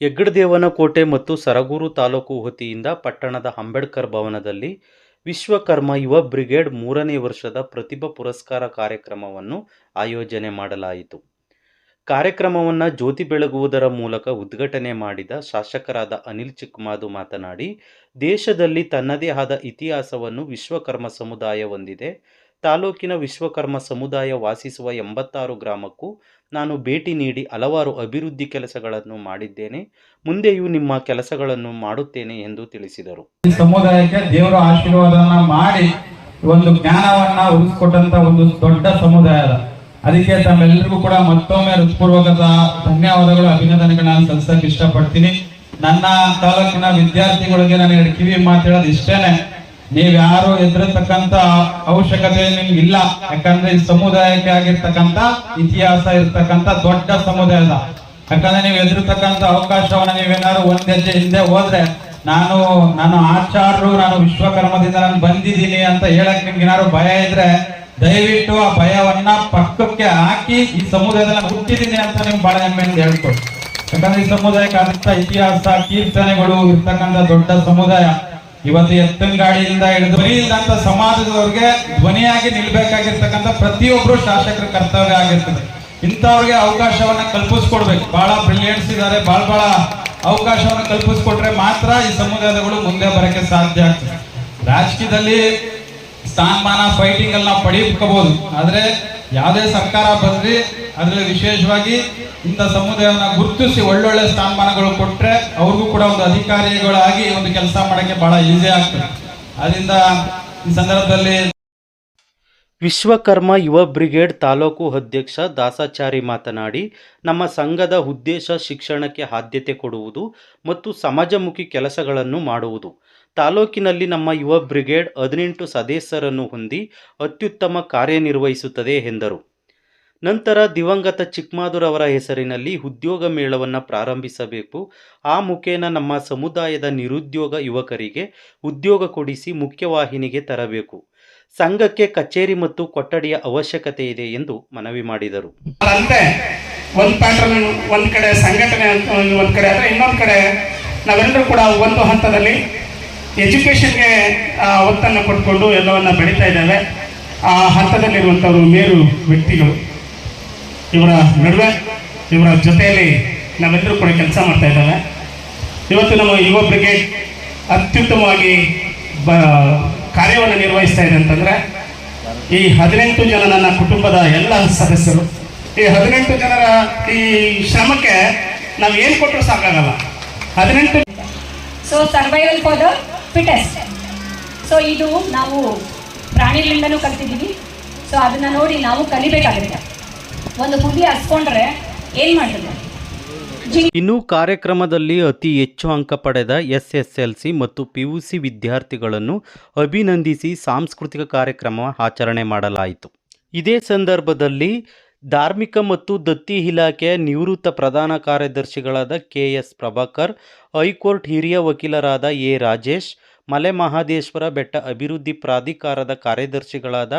ಹೆಗ್ಗಡದೇವನಕೋಟೆ ಮತ್ತು ಸರಗೂರು ತಾಲೂಕು ವತಿಯಿಂದ ಪಟ್ಟಣದ ಅಂಬೇಡ್ಕರ್ ಭವನದಲ್ಲಿ ವಿಶ್ವಕರ್ಮ ಯುವ ಬ್ರಿಗೇಡ್ ಮೂರನೇ ವರ್ಷದ ಪ್ರತಿಭಾ ಪುರಸ್ಕಾರ ಕಾರ್ಯಕ್ರಮವನ್ನು ಆಯೋಜನೆ ಮಾಡಲಾಯಿತು. ಕಾರ್ಯಕ್ರಮವನ್ನು ಜ್ಯೋತಿ ಬೆಳಗುವುದರ ಮೂಲಕ ಉದ್ಘಾಟನೆ ಮಾಡಿದ ಶಾಸಕರಾದ ಅನಿಲ್ ಚಿಕ್ಕಮಾದು ಮಾತನಾಡಿ, ದೇಶದಲ್ಲಿ ತನ್ನದೇ ಆದ ಇತಿಹಾಸವನ್ನು ವಿಶ್ವಕರ್ಮ ಸಮುದಾಯ ಹೊಂದಿದೆ. ತಾಲೂಕಿನ ವಿಶ್ವಕರ್ಮ ಸಮುದಾಯ ವಾಸಿಸುವ ಎಂಬತ್ತಾರು ಗ್ರಾಮಕ್ಕೂ ನಾನು ಭೇಟಿ ನೀಡಿ ಹಲವಾರು ಅಭಿವೃದ್ಧಿ ಕೆಲಸಗಳನ್ನು ಮಾಡಿದ್ದೇನೆ. ಮುಂದೆಯೂ ನಿಮ್ಮ ಕೆಲಸಗಳನ್ನು ಮಾಡುತ್ತೇನೆ ಎಂದು ತಿಳಿಸಿದರು. ಸಮುದಾಯಕ್ಕೆ ದೇವರ ಆಶೀರ್ವಾದನ ಮಾಡಿ ಒಂದು ಜ್ಞಾನವನ್ನ ಉಳಿಸ್ಕೊಟ್ಟಂತ ಒಂದು ದೊಡ್ಡ ಸಮುದಾಯ ಅದಕ್ಕೆ ತಮ್ಮೆಲ್ಲರಿಗೂ ಕೂಡ ಮತ್ತೊಮ್ಮೆ ಹೃತ್ಪೂರ್ವಕದ ಧನ್ಯವಾದಗಳು ಅಭಿನಂದನೆಗಳನ್ನ ಸಲ್ಲಿಸಕ್ಕೆ ಇಷ್ಟಪಡ್ತೀನಿ. ನನ್ನ ತಾಲೂಕಿನ ವಿದ್ಯಾರ್ಥಿಗಳಿಗೆ ನಾನು ಕಿವಿ ಮಾತಾಡೋದು ಇಷ್ಟೇನೆ. ನೀವ್ ಯಾರು ಎದುರತಕ್ಕಂತ ಅವಶ್ಯಕತೆ ನಿಮ್ಗೆ ಇಲ್ಲ. ಯಾಕಂದ್ರೆ ಈ ಸಮುದಾಯಕ್ಕೆ ಆಗಿರ್ತಕ್ಕಂತ ಇತಿಹಾಸ ಇರ್ತಕ್ಕಂತ ದೊಡ್ಡ ಸಮುದಾಯ ಅದ. ಯಾಕಂದ್ರೆ ನೀವು ಎದುರತಕ್ಕಂತ ಅವಕಾಶವನ್ನ ನೀವೇನಾದ್ರು ಒಂದ್ ಹೆಜ್ಜೆ ಹಿಂದೆ ಹೋದ್ರೆ, ನಾನು ನಾನು ಆಚಾರ್ಯರು ನಾನು ವಿಶ್ವಕರ್ಮದಿಂದ ನಾನು ಬಂದಿದ್ದೀನಿ ಅಂತ ಹೇಳಕ್ ನಿಮ್ಗೆ ಏನಾದ್ರು ಭಯ ಇದ್ರೆ, ದಯವಿಟ್ಟು ಆ ಭಯವನ್ನ ಪಕ್ಕಕ್ಕೆ ಹಾಕಿ ಈ ಸಮುದಾಯದಲ್ಲಿ ಹುಟ್ಟಿದ್ದೀನಿ ಅಂತ ನಿಮ್ ಬಹಳ ಹೆಮ್ಮೆಯಿಂದ ಹೇಳ್ಕೊಡಿ. ಯಾಕಂದ್ರೆ ಈ ಸಮುದಾಯಕ್ಕೆ ಇತಿಹಾಸ, ಕೀರ್ತನೆಗಳು ಇರ್ತಕ್ಕಂಥ ದೊಡ್ಡ ಸಮುದಾಯ. ಇವತ್ತು ಎತ್ತಿನ ಗಾಡಿಯಿಂದ ಹಿಡಿದು ಧ್ವನಿ ಇಲ್ಲದಂತ ಸಮಾಜದವ್ರಿಗೆ ಧ್ವನಿಯಾಗಿ ನಿಲ್ಬೇಕಾಗಿರ್ತಕ್ಕಂಥ ಪ್ರತಿಯೊಬ್ಬರು ಶಾಸಕರ ಕರ್ತವ್ಯ ಆಗಿರ್ತದೆ. ಇಂಥವ್ರಿಗೆ ಅವಕಾಶವನ್ನ ಕಲ್ಪಿಸ್ಕೊಡ್ಬೇಕು. ಬಹಳ ಬ್ರಿಲಿಯನ್ಸ್ ಇದ್ದಾರೆ ಬಹಳ ಬಹಳ ಅವಕಾಶವನ್ನು ಕಲ್ಪಿಸ್ಕೊಟ್ರೆ ಮಾತ್ರ ಈ ಸಮುದಾಯಗಳು ಮುಂದೆ ಬರಕ್ಕೆ ಸಾಧ್ಯ ಆಗ್ತದೆ. ರಾಜಕೀಯದಲ್ಲಿ ಸ್ಥಾನಮಾನ ಫೈಟಿಂಗ್ ಅಲ್ಲಿ ನಾವು ಆದ್ರೆ ಯಾವುದೇ ಸರ್ಕಾರ ಬಂದ್ರಿ, ಅದ್ರಲ್ಲಿ ವಿಶೇಷವಾಗಿ ಇಂಥ ಸಮುದಾಯವನ್ನು ಗುರುತಿಸಿ ಒಳ್ಳೊಳ್ಳೆ ಸ್ಥಾನಮಾನಗಳು ಕೊಟ್ರೆ ಅವ್ರಿಗೂ ಕೂಡ ಒಂದು ಅಧಿಕಾರಿಗಳಾಗಿ ಒಂದು ಕೆಲಸ ಮಾಡಕ್ಕೆ ಬಹಳ ಈಸಿ ಆಗ್ತದೆ. ಅದರಿಂದ ಈ ಸಂದರ್ಭದಲ್ಲಿ ವಿಶ್ವಕರ್ಮ ಯುವ ಬ್ರಿಗೇಡ್ ತಾಲೂಕು ಅಧ್ಯಕ್ಷ ದಾಸಾಚಾರಿ ಮಾತನಾಡಿ, ನಮ್ಮ ಸಂಘದ ಉದ್ದೇಶ ಶಿಕ್ಷಣಕ್ಕೆ ಆದ್ಯತೆ ಕೊಡುವುದು ಮತ್ತು ಸಮಾಜಮುಖಿ ಕೆಲಸಗಳನ್ನು ಮಾಡುವುದು. ತಾಲೂಕಿನಲ್ಲಿ ನಮ್ಮ ಯುವ ಬ್ರಿಗೇಡ್ ಹದಿನೆಂಟು ಸದಸ್ಯರನ್ನು ಹೊಂದಿ ಅತ್ಯುತ್ತಮ ಕಾರ್ಯನಿರ್ವಹಿಸುತ್ತದೆ ಎಂದರು. ನಂತರ ದಿವಂಗತ ಚಿಕ್ಮಾದುರವರ ಹೆಸರಿನಲ್ಲಿ ಉದ್ಯೋಗ ಮೇಳವನ್ನು ಪ್ರಾರಂಭಿಸಬೇಕು. ಆ ಮುಖೇನ ನಮ್ಮ ಸಮುದಾಯದ ನಿರುದ್ಯೋಗ ಯುವಕರಿಗೆ ಉದ್ಯೋಗ ಕೊಡಿಸಿ ಮುಖ್ಯವಾಹಿನಿಗೆ ತರಬೇಕು. ಸಂಘಕ್ಕೆ ಕಚೇರಿ ಮತ್ತು ಕೊಠಡಿಯ ಅವಶ್ಯಕತೆ ಇದೆ ಎಂದು ಮನವಿ ಮಾಡಿದರು. ಒಂದು ಒಂದ್ ಕಡೆ ಸಂಘಟನೆ ಒಂದ್ ಕಡೆ, ಆದರೆ ಇನ್ನೊಂದು ಕಡೆ ನಾವೆಲ್ಲರೂ ಕೂಡ ಒಂದು ಹಂತದಲ್ಲಿ ಎಜುಕೇಶನ್ಗೆ ಒತ್ತನ್ನು ಕೊಟ್ಕೊಂಡು ಎಲ್ಲವನ್ನ ಬೆಳೀತಾ ಇದ್ದಾವೆ. ಆ ಹಂತದಲ್ಲಿರುವಂಥವರು ಮೇರು ವ್ಯಕ್ತಿಗಳು, ಇವರ ನಡುವೆ, ಇವರ ಜೊತೆಯಲ್ಲಿ ನಾವೆಲ್ಲರೂ ಕೂಡ ಕೆಲಸ ಮಾಡ್ತಾ ಇದ್ದಾವೆ. ಇವತ್ತು ನಮ್ಮ ಯುವ ಬ್ರಿಗೇಡ್ ಅತ್ಯುತ್ತಮವಾಗಿ, ಬ, ಕಾರ್ಯವನ್ನು ನಿರ್ವಹಿಸ್ತಾ ಇದೆ ಅಂತಂದ್ರೆ, ಈ ಹದಿನೆಂಟು ಜನ ನನ್ನ ಕುಟುಂಬದ ಎಲ್ಲ ಸದಸ್ಯರು. ಈ ಹದಿನೆಂಟು ಜನರ ಈ ಶ್ರಮಕ್ಕೆ ನಾವು ಏನು ಕೊಟ್ಟರು ಸಾಕಾಗಲ್ಲ. ಹದಿನೆಂಟು so survival for the fittest so ಇದು ನಾವು ಪ್ರಾಣಿಗಳಿಂದನೂ ಕಲ್ತಿದ್ದೀವಿ. ಸೊ ಅದನ್ನು ನೋಡಿ ನಾವು ಕಲಿಬೇಕಾಗುತ್ತೆ. ಒಂದು ಹುಲಿ ಹಸ್ಕೊಂಡ್ರೆ ಏನು ಮಾಡ್ತದೆ? ಇನ್ನು ಕಾರ್ಯಕ್ರಮದಲ್ಲಿ ಅತಿ ಹೆಚ್ಚು ಅಂಕ ಪಡೆದ ಎಸ್ ಎಸ್ ಎಲ್ ಸಿ ಮತ್ತು ಪಿಯುಸಿ ವಿದ್ಯಾರ್ಥಿಗಳನ್ನು ಅಭಿನಂದಿಸಿ ಸಾಂಸ್ಕೃತಿಕ ಕಾರ್ಯಕ್ರಮ ಆಚರಣೆ ಮಾಡಲಾಯಿತು. ಇದೇ ಸಂದರ್ಭದಲ್ಲಿ ಧಾರ್ಮಿಕ ಮತ್ತು ದತ್ತಿ ಇಲಾಖೆಯ ನಿವೃತ್ತ ಪ್ರಧಾನ ಕಾರ್ಯದರ್ಶಿಗಳಾದ ಕೆ ಎಸ್ ಪ್ರಭಾಕರ್, ಹೈಕೋರ್ಟ್ ಹಿರಿಯ ವಕೀಲರಾದ ಎ ರಾಜೇಶ್, ಮಲೆ ಮಹಾದೇಶ್ವರ ಬೆಟ್ಟ ಅಭಿವೃದ್ಧಿ ಪ್ರಾಧಿಕಾರದ ಕಾರ್ಯದರ್ಶಿಗಳಾದ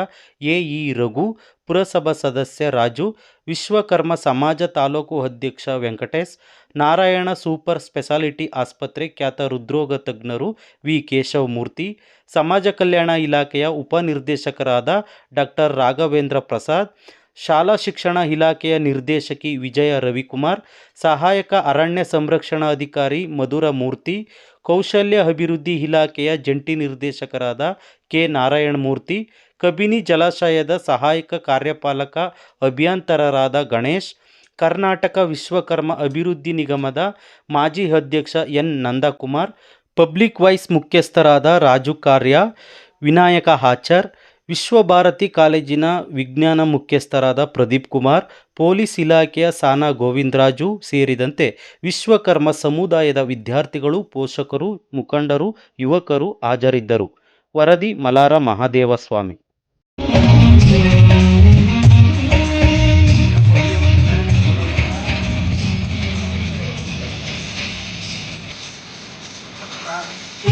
ಎ ಇ ರಘು, ಪುರಸಭಾ ಸದಸ್ಯ ರಾಜು, ವಿಶ್ವಕರ್ಮ ಸಮಾಜ ತಾಲೂಕು ಅಧ್ಯಕ್ಷ ವೆಂಕಟೇಶ್, ನಾರಾಯಣ ಸೂಪರ್ ಸ್ಪೆಷಾಲಿಟಿ ಆಸ್ಪತ್ರೆ ಖ್ಯಾತ ಹೃದ್ರೋಗ ತಜ್ಞರು ವಿ ಕೇಶವಮೂರ್ತಿ ಸಮಾಜ ಕಲ್ಯಾಣ ಇಲಾಖೆಯ ಉಪನಿರ್ದೇಶಕರಾದ ಡಾಕ್ಟರ್ ರಾಘವೇಂದ್ರ ಪ್ರಸಾದ್ ಶಾಲಾ ಶಿಕ್ಷಣ ಇಲಾಖೆಯ ನಿರ್ದೇಶಕಿ ವಿಜಯ ರವಿಕುಮಾರ್, ಸಹಾಯಕ ಅರಣ್ಯ ಸಂರಕ್ಷಣಾಧಿಕಾರಿ ಮಧುರ ಮೂರ್ತಿ, ಕೌಶಲ್ಯ ಅಭಿವೃದ್ಧಿ ಇಲಾಖೆಯ ಜಂಟಿ ನಿರ್ದೇಶಕರಾದ ಕೆ ನಾರಾಯಣಮೂರ್ತಿ, ಕಬಿನಿ ಜಲಾಶಯದ ಸಹಾಯಕ ಕಾರ್ಯಪಾಲಕ ಅಭಿಯಂತರರಾದ ಗಣೇಶ್, ಕರ್ನಾಟಕ ವಿಶ್ವಕರ್ಮ ಅಭಿವೃದ್ಧಿ ನಿಗಮದ ಮಾಜಿ ಅಧ್ಯಕ್ಷ ಎನ್ ನಂದಕುಮಾರ್, ಪಬ್ಲಿಕ್ ವೈಸ್ ಮುಖ್ಯಸ್ಥರಾದ ರಾಜು ಕಾರ್ಯ, ವಿನಾಯಕ ಆಚಾರ್ ವಿಶ್ವಭಾರತಿ ಕಾಲೇಜಿನ ವಿಜ್ಞಾನ ಮುಖ್ಯಸ್ಥರಾದ ಪ್ರದೀಪ್ ಕುಮಾರ್, ಪೊಲೀಸ್ ಇಲಾಖೆಯ ಸಾನಾ ಗೋವಿಂದರಾಜು ಸೇರಿದಂತೆ ವಿಶ್ವಕರ್ಮ ಸಮುದಾಯದ ವಿದ್ಯಾರ್ಥಿಗಳು, ಪೋಷಕರು, ಮುಖಂಡರು, ಯುವಕರು ಹಾಜರಿದ್ದರು. ವರದಿ ಮಲಾರ ಮಹಾದೇವಸ್ವಾಮಿ.